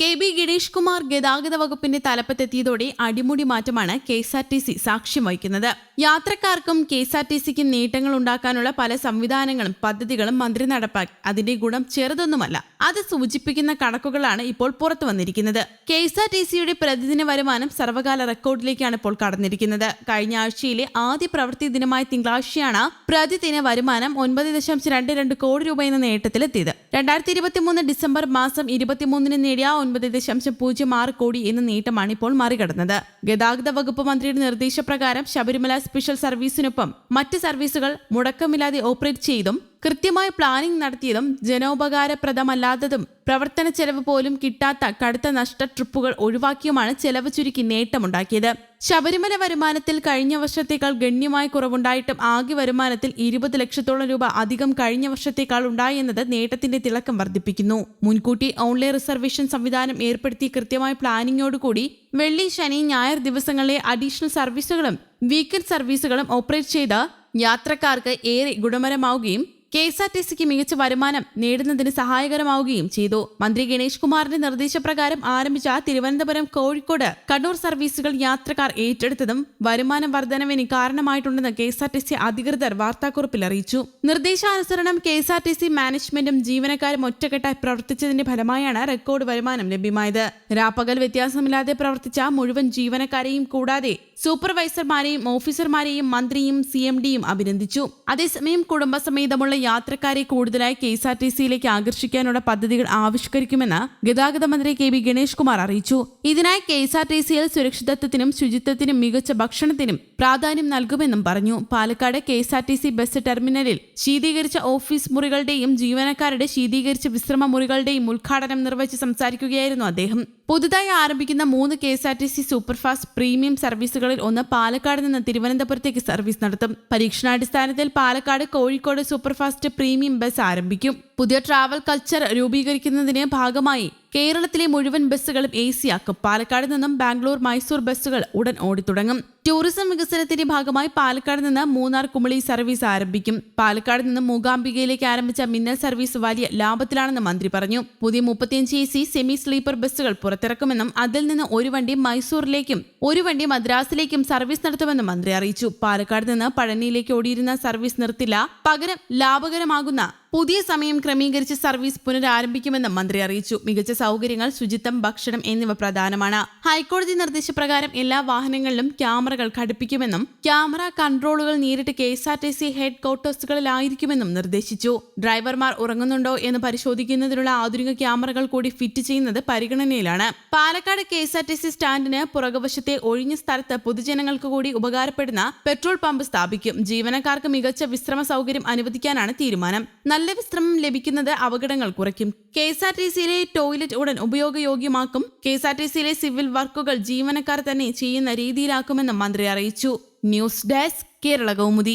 K B Girish Kumar ഗതാഗത വകുപ്പിന്റെ തലപ്പത്തെത്തിയതോടെ അടിമുടി മാറ്റമാണ് K S R T C സാക്ഷ്യം വഹിക്കുന്നത്. യാത്രക്കാർക്കും കെ എസ് ആർ ടി സിക്കും നേട്ടങ്ങൾ ഉണ്ടാക്കാനുള്ള പല സംവിധാനങ്ങളും പദ്ധതികളും മന്ത്രി നടപ്പാക്കി. അതിന്റെ ഗുണം ചെറുതൊന്നുമല്ല. അത് സൂചിപ്പിക്കുന്ന കണക്കുകളാണ് ഇപ്പോൾ പുറത്തു വന്നിരിക്കുന്നത്. കെ എസ് ആർ ടി സിയുടെ പ്രതിദിന വരുമാനം സർവകാല റെക്കോർഡിലേക്കാണ് ഇപ്പോൾ കടന്നിരിക്കുന്നത്. കഴിഞ്ഞ ആഴ്ചയിലെ ആദ്യ പ്രവൃത്തി ദിനമായ തിങ്കളാഴ്ചയാണ് പ്രതിദിന വരുമാനം ഒൻപത് ദശാംശം രണ്ട് രണ്ട് കോടി രൂപ എന്ന നേട്ടത്തിലെത്തിയത്. രണ്ടായിരത്തി ഇരുപത്തിമൂന്ന് ഡിസംബർ മാസം ഇരുപത്തിമൂന്നിന് നേടിയ ഒൻപത് ദശാംശം പൂജ്യം ആറ് കോടി എന്ന നേട്ടമാണ് ഇപ്പോൾ മറികടന്നത്. ഗതാഗത വകുപ്പ് മന്ത്രിയുടെ നിർദ്ദേശപ്രകാരം ശബരിമല സ്പെഷ്യൽ സർവീസിനൊപ്പം മറ്റ് സർവീസുകൾ മുടക്കമില്ലാതെ ഓപ്പറേറ്റ് ചെയ്തും കൃത്യമായ പ്ലാനിംഗ് നടത്തിയതും ജനോപകാരപ്രദമല്ലാത്തതും പ്രവർത്തന ചെലവ് പോലും കിട്ടാത്ത കടുത്ത നഷ്ട ട്രിപ്പുകൾ ഒഴിവാക്കിയുമാണ് ചെലവ് ചുരുക്കി നേട്ടമുണ്ടാക്കിയത്. ശബരിമല വരുമാനത്തിൽ കഴിഞ്ഞ വർഷത്തേക്കാൾ ഗണ്യമായ കുറവുണ്ടായിട്ടും ആകെ വരുമാനത്തിൽ ഇരുപത് ലക്ഷത്തോളം രൂപ അധികം കഴിഞ്ഞ വർഷത്തേക്കാൾ ഉണ്ടായി എന്നത് നേട്ടത്തിന്റെ തിളക്കം വർദ്ധിപ്പിക്കുന്നു. മുൻകൂട്ടി ഓൺലൈൻ റിസർവേഷൻ സംവിധാനം ഏർപ്പെടുത്തി കൃത്യമായ പ്ലാനിങ്ങോടുകൂടി വെള്ളി ശനി ഞായർ ദിവസങ്ങളിലെ അഡീഷണൽ സർവീസുകളും വീക്കെൻഡ് സർവീസുകളും ഓപ്പറേറ്റ് ചെയ്ത് യാത്രക്കാർക്ക് ഏറെ ഗുണപരമാവുകയും കെ എസ് ആർ ടി സിക്ക് മികച്ച വരുമാനം നേടുന്നതിന് സഹായകരമാവുകയും ചെയ്തു. മന്ത്രി ഗണേഷ് കുമാറിന്റെ നിർദ്ദേശപ്രകാരം ആരംഭിച്ച തിരുവനന്തപുരം കോഴിക്കോട് കണ്ണൂർ സർവീസുകൾ യാത്രക്കാർ ഏറ്റെടുത്തതും വരുമാന വർധനവിന് കാരണമായിട്ടുണ്ടെന്ന് K S R T C അധികൃതർ വാർത്താക്കുറിപ്പിൽ അറിയിച്ചു. നിർദ്ദേശാനുസരണം K S R T C മാനേജ്മെന്റും ജീവനക്കാരും ഒറ്റക്കെട്ടായി പ്രവർത്തിച്ചതിന്റെ ഫലമായാണ് റെക്കോർഡ് വരുമാനം ലഭ്യമായത്. രാപ്പകൽ വ്യത്യാസമില്ലാതെ പ്രവർത്തിച്ച മുഴുവൻ ജീവനക്കാരെയും കൂടാതെ സൂപ്പർവൈസർമാരെയും ഓഫീസർമാരെയും മന്ത്രിയും സി എം ഡിയും അഭിനന്ദിച്ചു. അതേസമയം കുടുംബസമേതമുള്ള യാത്രക്കാരെ കൂടുതലായി കെ എസ് ആർ ടി സിയിലേക്ക് ആകർഷിക്കാനുള്ള പദ്ധതികൾ ആവിഷ്കരിക്കുമെന്ന് ഗതാഗത മന്ത്രി കെ വി ഗണേഷ് കുമാർ അറിയിച്ചു. ഇതിനായി കെ എസ് ആർ ടി സിയിൽ സുരക്ഷിതത്വത്തിനും ശുചിത്വത്തിനും മികച്ച ഭക്ഷണത്തിനും പ്രാധാന്യം നൽകുമെന്നും പറഞ്ഞു. Palakkad K S R T C bus ടെർമിനലിൽ ശീതീകരിച്ച ഓഫീസ് മുറികളുടെയും ജീവനക്കാരുടെ ശീതീകരിച്ച വിശ്രമ മുറികളുടെയും ഉദ്ഘാടനം നിർവഹിച്ച് സംസാരിക്കുകയായിരുന്നു അദ്ദേഹം. പുതുതായി ആരംഭിക്കുന്ന മൂന്ന് K S R T C superfast premium സർവീസുകളിൽ ഒന്ന് പാലക്കാട് നിന്ന് തിരുവനന്തപുരത്തേക്ക് സർവീസ് നടത്തും. പരീക്ഷണാടിസ്ഥാനത്തിൽ Palakkad Kozhikode superfast premium bus ആരംഭിക്കും. പുതിയ ട്രാവൽ കൾച്ചർ രൂപീകരിക്കുന്നതിന് ഭാഗമായി കേരളത്തിലെ മുഴുവൻ ബസ്സുകളും എ സി ആക്കും. പാലക്കാട് നിന്നും ബാംഗ്ലൂർ മൈസൂർ ബസ്സുകൾ ഉടൻ ഓടിത്തുടങ്ങും. ടൂറിസം വികസനത്തിന്റെ ഭാഗമായി പാലക്കാട് നിന്ന് മൂന്നാർ കുമളി സർവീസ് ആരംഭിക്കും. പാലക്കാട് നിന്ന് മൂകാംബികയിലേക്ക് ആരംഭിച്ച മിന്നൽ സർവീസ് വലിയ ലാഭത്തിലാണെന്ന് മന്ത്രി പറഞ്ഞു. പുതിയ മുപ്പത്തിയഞ്ച് എ സി സെമി സ്ലീപ്പർ ബസ്സുകൾ പുറത്തിറക്കുമെന്നും അതിൽ നിന്ന് ഒരു വണ്ടി മൈസൂരിലേക്കും ഒരു വണ്ടി മദ്രാസിലേക്കും സർവീസ് നടത്തുമെന്നും മന്ത്രി അറിയിച്ചു. പാലക്കാട് നിന്ന് പഴനിയിലേക്ക് ഓടിയിരുന്ന സർവീസ് നിർത്തില്ല പകരം ലാഭകരമാകുന്ന പുതിയ സമയം ക്രമീകരിച്ച് സർവീസ് പുനരാരംഭിക്കുമെന്നും മന്ത്രി അറിയിച്ചു. മികച്ച സൗകര്യങ്ങൾ ശുചിത്വം ഭക്ഷണം എന്നിവ പ്രധാനമാണ്. ഹൈക്കോടതി നിർദ്ദേശപ്രകാരം എല്ലാ വാഹനങ്ങളിലും ക്യാമറകൾ ഘടിപ്പിക്കുമെന്നും ക്യാമറ കൺട്രോളുകൾ നേരിട്ട് K S R T C head ക്വാർട്ടേഴ്സുകളിലായിരിക്കുമെന്നും നിർദ്ദേശിച്ചു. ഡ്രൈവർമാർ ഉറങ്ങുന്നുണ്ടോ എന്ന് പരിശോധിക്കുന്നതിനുള്ള ആധുനിക ക്യാമറകൾ കൂടി ഫിറ്റ് ചെയ്യുന്നത് പരിഗണനയിലാണ്. Palakkad K S R T C സ്റ്റാൻഡിന് പുറകുവശത്തെ ഒഴിഞ്ഞ സ്ഥലത്ത് പൊതുജനങ്ങൾക്ക് കൂടി ഉപകാരപ്പെടുന്ന പെട്രോൾ പമ്പ് സ്ഥാപിക്കും. ജീവനക്കാർക്ക് മികച്ച വിശ്രമ സൗകര്യം അനുവദിക്കാനാണ് തീരുമാനം. നല്ല വിശ്രമം ലഭിക്കുന്നത് അപകടങ്ങൾ കുറയ്ക്കും. കെ എസ് ആർ ടി സിയിലെ ടോയ്ലറ്റ് ഉടൻ ഉപയോഗയോഗ്യമാക്കും. കെ എസ് ആർ ടി സിയിലെ സിവിൽ വർക്കുകൾ ജീവനക്കാർ തന്നെ ചെയ്യുന്ന രീതിയിലാക്കുമെന്നും മന്ത്രി അറിയിച്ചു. News desk Kerala Kaumudi.